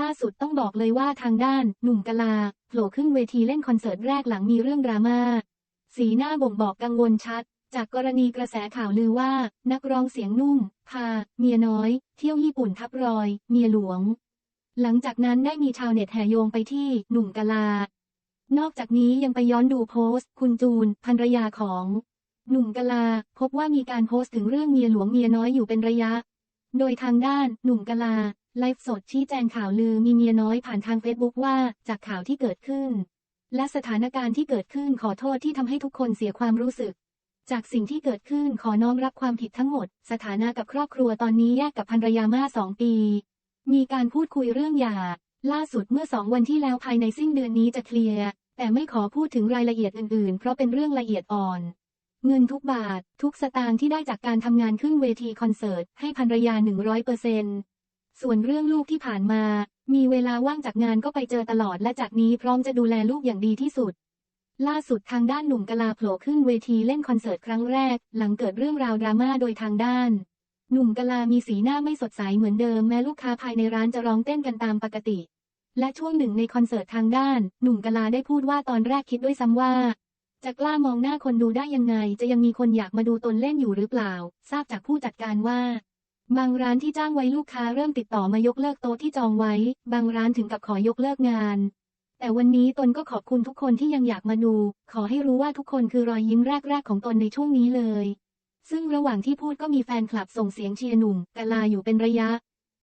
ล่าสุดต้องบอกเลยว่าทางด้าน หนุ่มกะลาโผล่ขึ้นเวทีเล่นคอนเสิร์ตแรกหลังมีเรื่องดราม่าสีหน้าบ่งบอกกังวลชัด จากกรณีกระแสข่าวลือว่า นักร้องเสียงนุ่ม พา เมียน้อย เที่ยวญี่ปุ่นทับรอย เมียหลวง หลังจากนั้นได้มีชาวเน็ตแห่โยงไปที่หนุ่มกะลา นอกจากนี้ยังไปย้อนดูโพสต์ คุณจูนภรรยาของ หนุ่มกะลา พบว่ามีการโพสต์ถึงเรื่องเมียหลวงเมียน้อยอยู่เป็นระยะ โดยทางด้าน หนุ่มกะลา ไลฟ์สดชี้แจงข่าวลือมีเมียน้อยผ่านทางเฟซบุ๊กว่าจากข่าวที่เกิดขึ้น และสถานการณ์ที่เกิดขึ้นขอโทษที่ทำให้ทุกคนเสียความรู้สึก จากสิ่งที่เกิดขึ้นขอน้อมรับความผิดทั้งหมด สถานะกับครอบครัวตอนนี้แยกกับภรรยามาสองปี มีการพูดคุยเรื่องหย่าล่าสุดเมื่อสองวันที่แล้วภายในสิ้นเดือนนี้จะเคลียร์แต่ไม่ขอพูดถึงรายละเอียดอื่นๆ เพราะเป็นเรื่องละเอียดอ่อนเงินทุกบาท ทุกสตางค์ที่ได้จากการทำงานขึ้นเวทีคอนเสิร์ต ให้ภรรยา100%เปอร์เซ็นต์ ส่วนเรื่องลูกที่ผ่านมา มีเวลาว่างจากงานก็ไปเจอตลอดและจากนี้พร้อมจะดูแลลูกอย่างดีที่สุด ล่าสุดทางด้านหนุ่มกลาโผล่ขึ้นเวทีเล่นคอนเสิร์ตครั้งแรก หลังเกิดเรื่องราวดราม่าโดยทางด้าน หนุ่มกลามีสีหน้าไม่สดใสเหมือนเดิมแม้ลูกค้าภายในร้านจะร้องเต้นกันตามปกติ และช่วงหนึ่งในคอนเสิร์ตทางด้าน หนุ่มกลาได้พูดว่าตอนแรกคิดด้วยซ้ำว่าจะกล้ามองหน้าคนดูได้ยังไง จะยังมีคนอยากมาดูตนเล่นอยู่หรือเปล่า ทราบจากผู้จัดการว่า บางร้านที่จ้างไว้ลูกค้าเริ่มติดต่อมายกเลิกโต๊ะที่จองไว้ บางร้านถึงกับขอยกเลิกงาน แต่วันนี้ตนก็ขอบคุณทุกคนที่ยังอยากมาดู ขอให้รู้ว่าทุกคนคือรอยยิ้มแรก ๆ ของตนในช่วงนี้เลย ซึ่งระหว่างที่พูดก็มีแฟนคลับส่งเสียงเชียร์หนุ่มกะลาอยู่เป็นระยะ